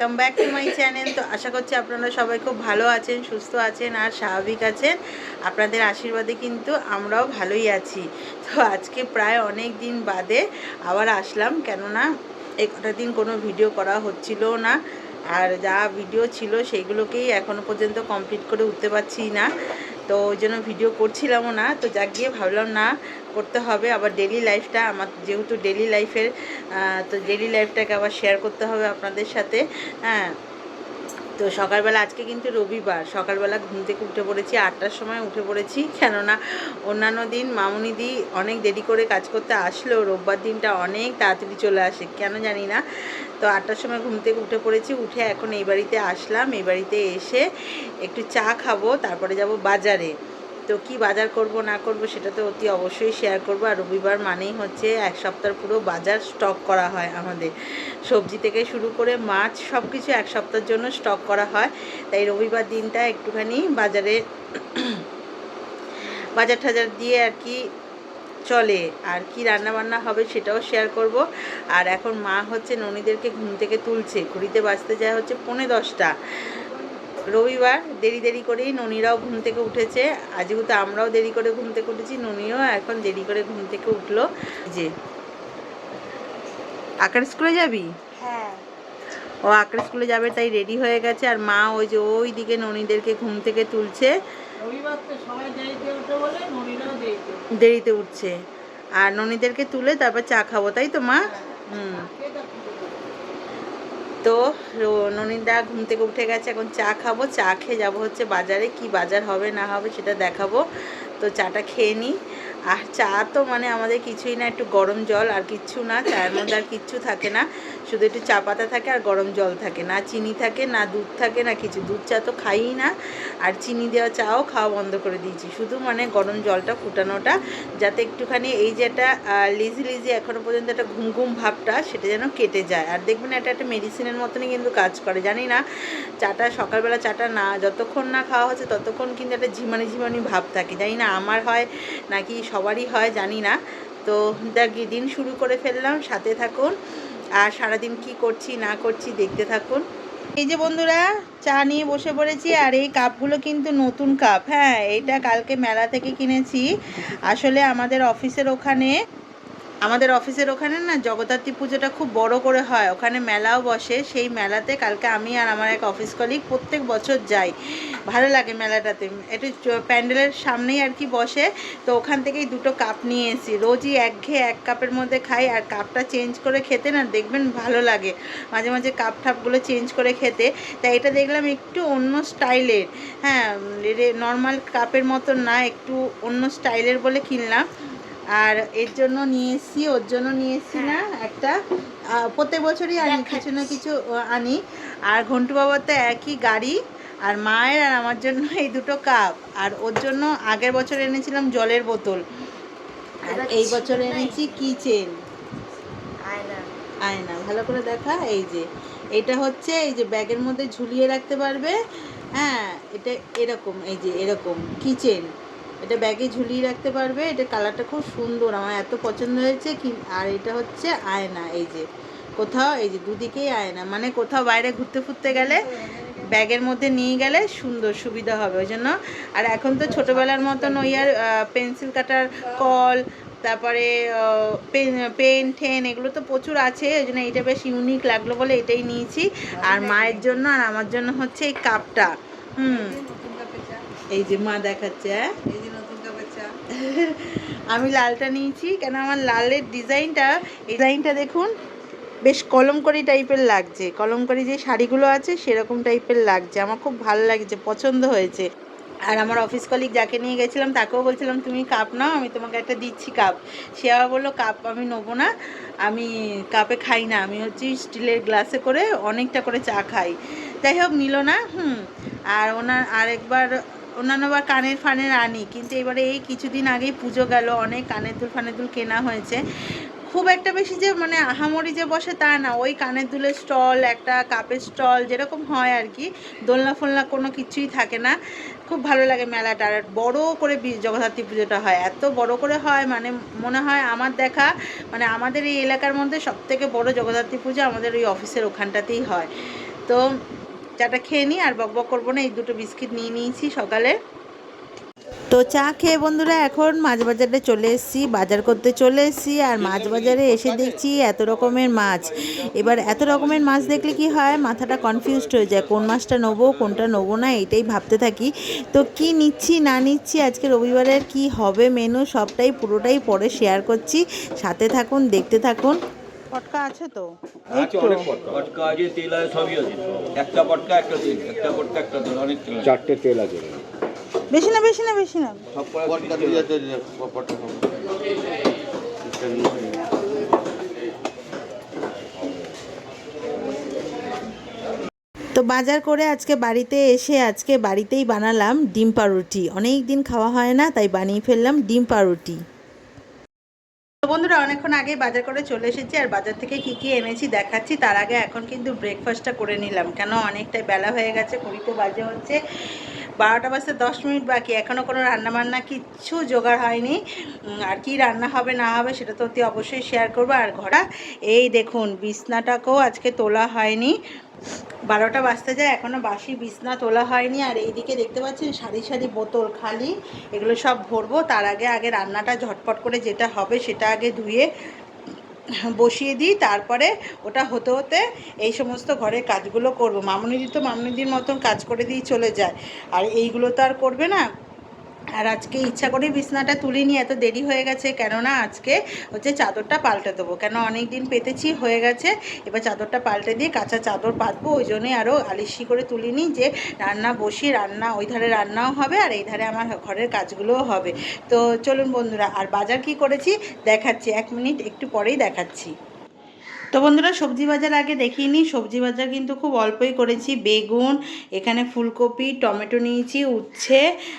Welcome back to my channel তো আশা করছি আপনারা সবাই খুব ভালো আছেন, সুস্থ আছেন আর স্বাভাবিক আছেন। আপনাদের আশীর্বাদে কিন্তু আমরাও ভালোই আছি। তো আজকে প্রায় অনেক দিন বাদে আবার আসলাম, কেননা একটা দিন কোনো ভিডিও করা হচ্ছিলও না। আর যা ভিডিও ছিল সেইগুলোকেই এখনও পর্যন্ত কমপ্লিট করে উঠতে পারছি না। তো ওই জন্য ভিডিও করছিলামও না। তো যাক গিয়ে ভাবলাম, না, করতে হবে। আবার ডেলি লাইফটা আমার, যেহেতু ডেলি লাইফের তো ডেলি লাইফটাকে আবার শেয়ার করতে হবে আপনাদের সাথে। হ্যাঁ তো সকালবেলা আজকে কিন্তু রবিবার। সকালবেলা ঘুম থেকে উঠে পড়েছি, আটটার সময় উঠে পড়েছি। কেননা অন্যান্য দিন মামুনিদি অনেক দেরি করে কাজ করতে আসলো, রোববার দিনটা অনেক তাড়াতাড়ি চলে আসে, কেন জানি না। তো আটটার সময় ঘুম থেকে উঠে পড়েছি, উঠে এখন এই বাড়িতে আসলাম, এই বাড়িতে এসে একটু চা খাব, তারপরে যাব বাজারে। তো কি বাজার করব, না করব সেটা তো অতি অবশ্যই শেয়ার করব। আর রবিবার মানেই হচ্ছে এক সপ্তাহ পুরো বাজার স্টক করা হয় আমাদের। সবজি থেকে শুরু করে মাছ সব কিছু এক সপ্তাহের জন্য স্টক করা হয়। তাই রবিবার দিনটা একটুখানি বাজারে বাজার টাজার দিয়ে আর কি চলে। আর কি রান্না বান্না হবে সেটাও শেয়ার করব। আর এখন মা হচ্ছে ননীদেরকে ঘুম থেকে তুলছে। ঘুরিতে বাঁচতে যায় হচ্ছে পৌনে দশটা। রবিবার দেরি দেরি করেই ননীরাও ঘুম থেকে উঠেছে। আজ যেহেতু আমরাও দেরি করে ঘুম থেকে উঠেছি ননিও এখন দেরি করে ঘুম থেকে উঠল। যে। আকার স্কুলে যাবি? হ্যাঁ। ও আকার স্কুলে যাবে তাই রেডি হয়ে গেছে। আর মা ওই যে ওই দিকে ননীদেরকে ঘুম থেকে তুলছে। তো দেরিতে উঠে বলে ননিরাও দেরিতে উঠে। দেরিতে উঠছে। আর ননীদেরকে তুলে তারপর চা খাব তাই তো মা? হুম। কে তা ননীদা ঘুম থেকে উঠে গেছে, এখন চা খাব, চা খেয়ে যাব হচ্ছে বাজারে, কি বাজার হবে না হবে সেটা দেখাবো। তো চাটা খেয়ে নিই আর চা তো মানে আমাদের কিছুই না, একটু গরম জল আর কিচ্ছু না, চায়ের মধ্যে আর কিচ্ছু থাকে না। শুধু একটু চা পাতা থাকে আর গরম জল থাকে। না চিনি থাকে, না দুধ থাকে, না কিছু। দুধ চা তো খাই না, আর চিনি দেওয়া চাও খাওয়া বন্ধ করে দিয়েছি। শুধু মানে গরম জলটা ফুটানোটা, যাতে একটুখানি এই যে একটা লিজি লিজি এখনও পর্যন্ত একটা ঘুম ঘুম ভাবটা সেটা যেন কেটে যায়। আর দেখবেন এটা একটা মেডিসিনের মতনই কিন্তু কাজ করে, জানি না? চাটা, সকালবেলা চাটা না, যতক্ষণ না খাওয়া হচ্ছে ততক্ষণ কিন্তু একটা ঝিমানি ঝিমানি ভাব থাকে। জানি না আমার হয় নাকি সবারই হয়, জানি না। তো দেখ দিন শুরু করে ফেললাম, সাথে থাকুন। আর সারাদিন কি করছি, না করছি দেখতে থাকুন। এই যে বন্ধুরা, চা নিয়ে বসে পড়েছি আর এই কাপগুলো কিন্তু নতুন কাপ। হ্যাঁ এইটা কালকে মেলা থেকে কিনেছি। আসলে আমাদের অফিসের ওখানে আমাদের অফিসের ওখানে না জগদ্ধাত্রী পুজোটা খুব বড় করে হয়। ওখানে মেলাও বসে। সেই মেলাতে কালকে আমি আর আমার এক অফিস কলিগ প্রত্যেক বছর যাই। ভালো লাগে মেলাটাতে। একটু প্যান্ডেলের সামনেই আর কি বসে। তো ওখান থেকেই দুটো কাপ নিয়ে এসেছি রোজই একঘেয়ে এক কাপের মধ্যে খাই আর কাপটা চেঞ্জ করে খেতে না দেখবেন ভালো লাগে। মাঝে মাঝে কাপ ঠাপগুলো চেঞ্জ করে খেতে। তাই এটা দেখলাম একটু অন্য স্টাইলের হ্যাঁ নর্মাল কাপের মতন না, একটু অন্য স্টাইলের বলে কিনলাম। আর এর জন্য নিয়ে এসেছি ওর জন্য নিয়ে এসেছি না একটা আহ, প্রত্যেক বছরই আনি কিছু না কিছু আনি। আর ঘন্টু বাবার তো একই গাড়ি আর মায়ের আর আমার জন্য এই দুটো কাপ। আর ওর জন্য আগের বছর এনেছিলাম জলের বোতল। আর এই বছর এনেছি কিচেন। আয়না। আয়না ভালো করে দেখা এই যে এটা হচ্ছে এই যে ব্যাগের মধ্যে ঝুলিয়ে রাখতে পারবে। হ্যাঁ এটা এরকম এই যে এরকম কিচেন। এটা ব্যাগে ঝুলিয়ে রাখতে পারবে। এটা কালারটা খুব সুন্দর। আমার এত পছন্দ হয়েছে কি, আর এটা হচ্ছে আয়না। এই যে, কোথাও, এই যে দুদিকেই আয়না। মানে কোথাও বাইরে ঘুরতে ফুরতে গেলে ব্যাগের মধ্যে নিয়ে গেলে সুন্দর, সুবিধা হবে। ওই জন্য, আর এখন তো ছোটোবেলার মতন ওই আর পেন্সিল কাটার কল, তারপরে পেন, ঠেন, এগুলো তো প্রচুর আছে। ওই জন্য এইটা বেশ ইউনিক লাগল বলে এটাই নিয়েছি। আর মায়ের জন্য আর আমার জন্য হচ্ছে এই কাপটা। হুম। এই যে মা দেখাচ্ছে হ্যাঁ? এই যে নতুন চা। আমি লালটা নিয়েছি কেন আমার লালের ডিজাইনটা এই ডিজাইনটা দেখুন বেশ কলমকরি টাইপের লাগছে। কলমকরি যে শাড়িগুলো আছে সেরকম টাইপের লাগছে। আমার খুব ভালো লাগছে পছন্দ হয়েছে। আর আমার অফিস কলিগ যাকে নিয়ে গেছিলাম তাকেও বলছিলাম তুমি কাপ নাও আমি তোমাকে একটা দিচ্ছি কাপ। সে আবার বলল কাপ আমি নেব না আমি কাপে খাই না আমি হচ্ছে স্টিলের গ্লাসে করে অনেকটা করে চা খাই। যাই হোক নিল না হুম। আর ওনার আরেকবার অন্যান্য বার কানের ফানের আনি কিন্তু এবারে এই কিছুদিন আগেই পুজো গেল, অনেক কানের দুল ফানের দুল কেনা হয়েছে। খুব একটা বেশি যে মানে আহামরি যে বসে তা না, ওই কানের দুলের স্টল, একটা কাপের স্টল, যেরকম হয় আর কি, দোলনা ফোলনা কোনো কিছুই থাকে না। খুব ভালো লাগে মেলাটা আর বড় করে জগদ্ধাত্রী পুজোটা হয়, এত বড় করে হয় মানে মনে হয় আমার দেখা মানে আমাদের এই এলাকার মধ্যে সব থেকে বড় জগদ্ধাত্রী পুজো আমাদের ওই অফিসের ওখানটাতেই হয়। তো চাটা খেয়ে নিই আর বক বক করব না, এই দুটো বিস্কিট নিয়ে নিয়েছি সকালে। তো চা খেয়ে বন্ধুরা এখন মাছ বাজারে চলে এসেছি, বাজার করতে চলে এসেছি, আর মাছ বাজারে এসে দেখছি এত রকমের মাছ। এবার এত রকমের মাছ দেখলে কি হয়, মাথাটা কনফিউজড হয়ে যায়, কোন মাছটা নেব, কোনটা নেব না এটাই ভাবতে থাকি। তো কি নিচ্ছি, না নিচ্ছি, আজকে রবিবারের কি হবে মেনু সবটাই পুরোটাই পরে শেয়ার করছি। সাথে থাকুন, দেখতে থাকুন। পটকা আছে তো? আছে অনেক পটকা পটকা আছে তেল আছে সবই আছে। একটা পটকা একটা তেল। একটা পটকা একটা তেল অনেক তেল চারটে তেল আছে। বেশি না বেশি না বেশি না। সব পটকা দিয়ে আছে। পটকা তো বাজার করে আজকে বাড়িতে এসে আজকে বাড়িতেই বানালাম ডিম পাউরুটি। অনেক দিন খাওয়া হয় না তাই বানিয়ে ফেললাম ডিম পাউরুটি। তো বন্ধুরা, অনেকক্ষণ আগে বাজার করে চলে এসেছি আর বাজার থেকে কি কি এনেছি দেখাচ্ছি। তার আগে এখন কিন্তু ব্রেকফাস্টটা করে নিলাম। কেন? অনেকটাই বেলা হয়ে গেছে কুড়িতে বাজে হচ্ছে। বারোটা বাজতে দশ মিনিট বাকি। এখনও কোনো রান্নাবান্না কিচ্ছু জোগাড় হয়নি। আর কি রান্না হবে, না হবে সেটা তো অতি অবশ্যই শেয়ার করব। আর ঘোড়া, এই দেখুন, বিছনাটাকেও আজকে তোলা হয়নি। বারোটা বাজতে যায় এখনও বাসি বিছনা তোলা হয়নি। আর এইদিকে দেখতে পাচ্ছেন, সারি সারি বোতল খালি। এগুলো সব ভরবো। তার আগে আগে রান্নাটা ঝটপট করে যেটা হবে, সেটা আগে ধুয়ে বসিয়ে দিই, তারপরে ওটা হতে হতে এই সমস্ত ঘরের কাজগুলো করব। মামনিদি তো মামনিদির মতন কাজ করে দিয়ে চলে যায়। আর এইগুলো তো আর করবে না। আর আজকে ইচ্ছা করে বিছনাটা তুলিনি, এত দেরি হয়ে গেছে, কেননা আজকে হচ্ছে চাদরটা পাল্টে দেবো। কেন অনেক দিন পেতেছি, হয়ে গেছে, এবার চাদরটা পাল্টে দিয়ে কাঁচা চাদর পাতবো, ওই জন্যই আরও আলিশি করে তুলিনি যে রান্না বসি, রান্না, ওই ধারে রান্নাও হবে আর এই ধারে আমার ঘরের কাজগুলোও হবে। তো চলুন বন্ধুরা, আর বাজার কি করেছি? দেখাচ্ছি, এক মিনিট, একটু পরেই দেখাচ্ছি। তো বন্ধুরা, সবজি বাজার আগে দেখিনি সবজি বাজার কিন্তু খুব অল্পই করেছি। বেগুন, এখানে ফুলকপি, টমেটো নিয়েছি, উচ্ছে।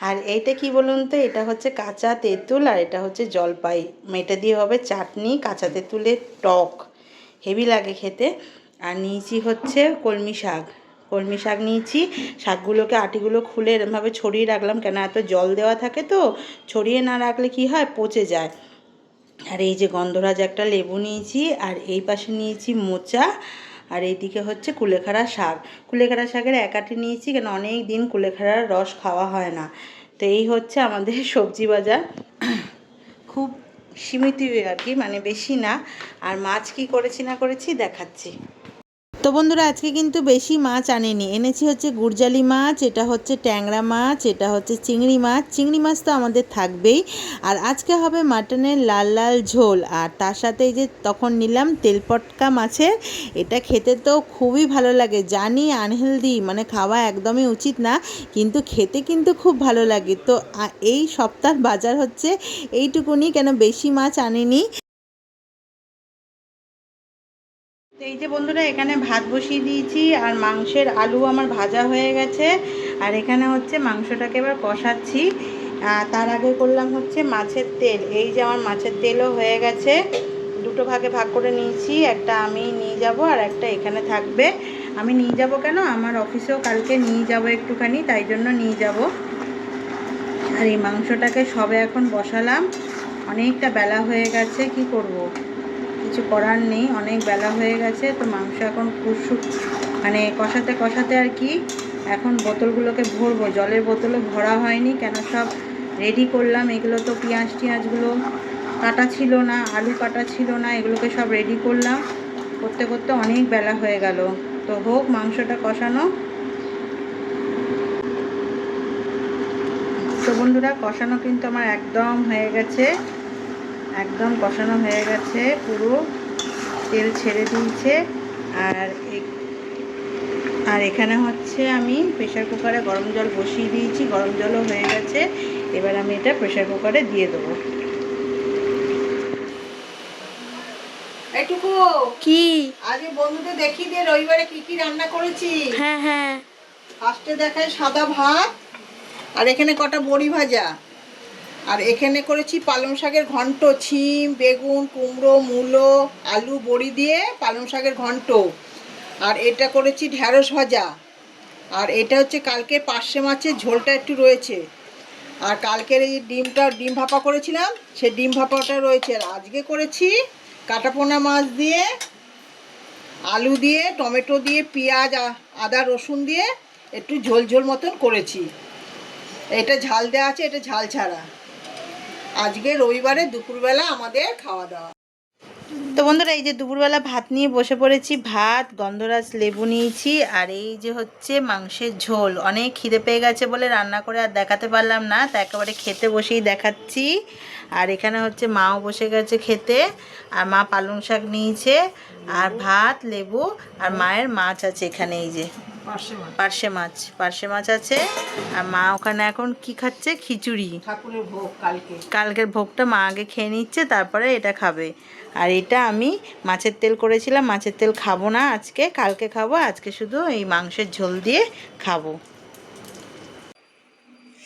আর এইটা কি বলুন তো? এটা হচ্ছে কাঁচা তেঁতুল আর এটা হচ্ছে জলপাই। এটা দিয়ে হবে চাটনি, কাঁচা তেঁতুলের টক। হেভি লাগে খেতে। আর নিয়েছি হচ্ছে কলমি শাক। কলমি শাক নিয়েছি। শাকগুলোকে, আটিগুলো খুলে এরমভাবে ছড়িয়ে রাখলাম কেন? এত জল দেওয়া থাকে তো, ছড়িয়ে না রাখলে কি হয়? পচে যায়। আর এই যে গন্ধরাজ একটা লেবু নিয়েছি, আর এই পাশে নিয়েছি মোচা, আর এইদিকে হচ্ছে কুলেখাড়া শাক। কুলেখাড়া শাকের একাটি নিয়েছি, কেন অনেক দিন কুলেখাড়ার রস খাওয়া হয় না। তো এই হচ্ছে আমাদের সবজি বাজার। খুব সীমিত আর কি মানে বেশি না। আর মাছ কি করেছি না করেছি দেখাচ্ছি। তো বন্ধুরা, আজকে কিন্তু বেশি মাছ আনেনি। এনেছি হচ্ছে গুরজালি মাছ, এটা হচ্ছে ট্যাংরা মাছ, এটা হচ্ছে চিংড়ি মাছ। চিংড়ি মাছ তো আমাদের থাকবেই। আর আজকে হবে মাটনের লাল লাল ঝোল। আর তার সাথে যে তখন নিলাম তেলপটকা মাছের, এটা খেতে তো খুবই ভালো লাগে। জানি আনহেলদি মানে খাওয়া একদমই উচিত না, কিন্তু খেতে কিন্তু খুব ভালো লাগে। তো এই সপ্তাহ বাজার হচ্ছে, এইটুকুনি কেন বেশি মাছ আনেনি। এই যে বন্ধুরা, এখানে ভাত বসিয়ে দিয়েছি আর মাংসের আলু আমার ভাজা হয়ে গেছে। আর এখানে হচ্ছে মাংসটাকে এবার কষাচ্ছি। তার আগে করলাম হচ্ছে মাছের তেল। এই যে আমার মাছের তেলও হয়ে গেছে। দুটো ভাগে ভাগ করে নিয়েছি। একটা আমি নিয়ে যাব আর একটা এখানে থাকবে। আমি নিয়ে যাব কেন? আমার অফিসেও কালকে নিয়ে যাব একটুখানি, তাই জন্য নিয়ে যাব। আর এই মাংসটাকে সবে এখন বসালাম। অনেকটা বেলা হয়ে গেছে, কি করব। কিছু করার নেই, অনেক বেলা হয়ে গেছে, তো মাংস এখন কুসু মানে কষাতে কষাতে আর কি এখন বোতলগুলোকে ভরবো। জলের বোতলও ভরা হয়নি, কেন সব রেডি করলাম। এগুলো তো পেঁয়াজ টিয়াজগুলো কাটা ছিল না, আলু কাটা ছিল না, এগুলোকে সব রেডি করলাম। করতে করতে অনেক বেলা হয়ে গেল। তো হোক, মাংসটা কষানো। তো বন্ধুরা, কষানো কিন্তু আমার একদম হয়ে গেছে। একদম কষানো হয়ে গেছে পুরো তেল ছেড়ে দিয়েছে। আর আর এখানে হচ্ছে আমি প্রেশার কুকারে গরম জল বসিয়ে দিয়েছি গরম জলও হয়ে গেছে। এবার আমি এটা প্রেশার কুকারে দিয়ে দেবো। এইটুকু। কি? আগে বন্ধুদের দেখিয়ে দিয়ে রবিবারে কি কি রান্না করেছি হ্যাঁ হ্যাঁ। ফার্স্টে দেখায় সাদা ভাত আর এখানে কটা বড়ি ভাজা। আর এখানে করেছি পালং শাকের ঘন্ট, ছিম, বেগুন, কুমড়ো, মূলো, আলু, বড়ি দিয়ে পালং শাকের ঘন্ট। আর এটা করেছি ঢ্যাঁড়স ভাজা। আর এটা হচ্ছে কালকে পার্শে মাছের ঝোলটা একটু রয়েছে। আর কালকের এই ডিমটা, ডিম ভাপা করেছিলাম, সে ডিম ভাপাটা রয়েছে। আর আজকে করেছি কাটাপোনা মাছ দিয়ে, আলু দিয়ে, টমেটো দিয়ে, পেঁয়াজ আদা, রসুন দিয়ে একটু ঝোল ঝোল মতন করেছি। এটা ঝাল দেওয়া আছে, এটা ঝাল ছাড়া। আজকে রবিবারে দুপুরবেলা আমাদের খাওয়া দাওয়া। তো বন্ধুরা, এই যে দুপুরবেলা ভাত নিয়ে বসে পড়েছি, ভাত, গন্ধরাজ লেবু নিয়েছি, আর এই যে হচ্ছে মাংসের ঝোল। অনেক খিদে পেয়ে গেছে বলে রান্না করে আর দেখাতে পারলাম না, তা একেবারে খেতে বসেই দেখাচ্ছি। আর এখানে হচ্ছে মাও বসে গেছে খেতে, আর মা পালং শাক নিয়েছে, আর ভাত, লেবু, আর মায়ের মাছ আছে এখানে এই যে। পার্শে মাছ। পার্শে মাছ। আছে। আর মা ওখানে এখন কি খাচ্ছে? খিচুড়ি। ঠাকুরের ভোগ কালকে। কালকের ভোগটা মা আগে খেয়ে নিচ্ছে তারপরে এটা খাবে। আর এটা আমি মাছের তেল করেছিলাম মাছের তেল খাব না আজকে কালকে খাব আজকে শুধু এই মাংসের ঝোল দিয়ে খাব।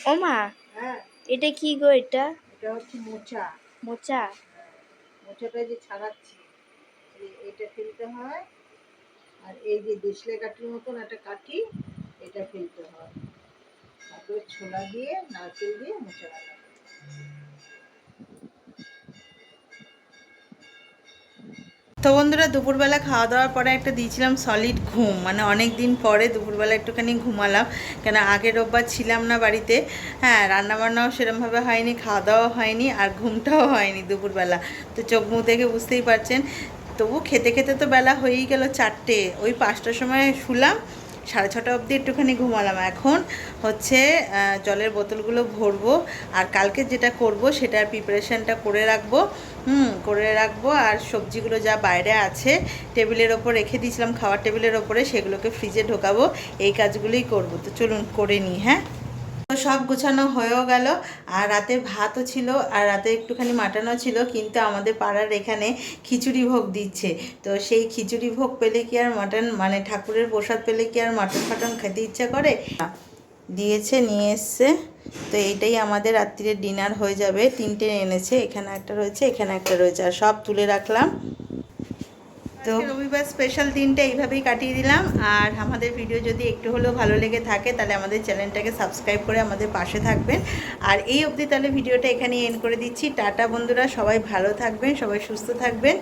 ও মা হ্যাঁ। এটা কি গো এটা? এটা হচ্ছে মোচা। মোচা? মোচাটা যে ছাড়াচ্ছি এটা ফেলতে হয় আর এই যে দেশলে কাঠির মতন একটা কাঠি, এটা ফেলতে হয়। তারপরে ছোলা দিয়ে, নারকেল দিয়ে মোচা বানাবে। তো বন্ধুরা, দুপুরবেলা খাওয়া দাওয়ার পরে একটা দিয়েছিলাম সলিড ঘুম। মানে অনেক দিন পরে দুপুরবেলা একটুখানি ঘুমালাম। কেন, আগের রোববার ছিলাম না বাড়িতে। হ্যাঁ রান্নাবান্নাও সেরমভাবে হয়নি খাওয়া দাওয়াও হয়নি, আর ঘুমটাও হয়নি দুপুরবেলা। তো চোখ মুখ দেখে বুঝতেই পারছেন তবু খেতে খেতে তো বেলা হয়েই গেল চারটে। ওই পাঁচটার সময় শুলাম, সাড়ে ছটা অবধি একটুখানি ঘুমালাম। এখন হচ্ছে জলের বোতলগুলো ভরবো আর কালকে যেটা করব সেটার প্রিপারেশানটা করে রাখব। হুম, করে রাখব আর সবজিগুলো যা বাইরে আছে, টেবিলের ওপর রেখে দিয়েছিলাম, খাওয়ার টেবিলের ওপরে, সেগুলোকে ফ্রিজে ঢোকাবো। এই কাজগুলোই করব। তো চলুন করে নিই হ্যাঁ? সব গোছানো হয়েও গেল। আর রাতে ভাতও ছিল, আর রাতে একটুখানি মাটনও ছিল, কিন্তু আমাদের পাড়ার এখানে খিচুড়ি ভোগ দিচ্ছে। তো সেই খিচুড়ি ভোগ পেলে কি আর মাটন মানে ঠাকুরের প্রসাদ পেলে কি আর মাটন ফাটন খেতে ইচ্ছা করে? দিয়েছে, নিয়ে এসছে। তো এইটাই আমাদের রাত্রির ডিনার হয়ে যাবে। তিনটে এনেছে, এখানে একটা রয়েছে, এখানে একটা রয়েছে, আর সব তুলে রাখলাম। তো রবিবার স্পেশাল দিনটা এইভাবেই কাটিয়ে দিলাম। আর আমাদের ভিডিও যদি একটু হলেও ভালো লেগে থাকে, তাহলে আমাদের চ্যানেলটাকে সাবস্ক্রাইব করে আমাদের পাশে থাকবেন। আর এই অবধি তাহলে ভিডিওটা এখানেই এন্ড করে দিচ্ছি। টাটা বন্ধুরা, সবাই ভালো থাকবেন, সবাই সুস্থ থাকবেন।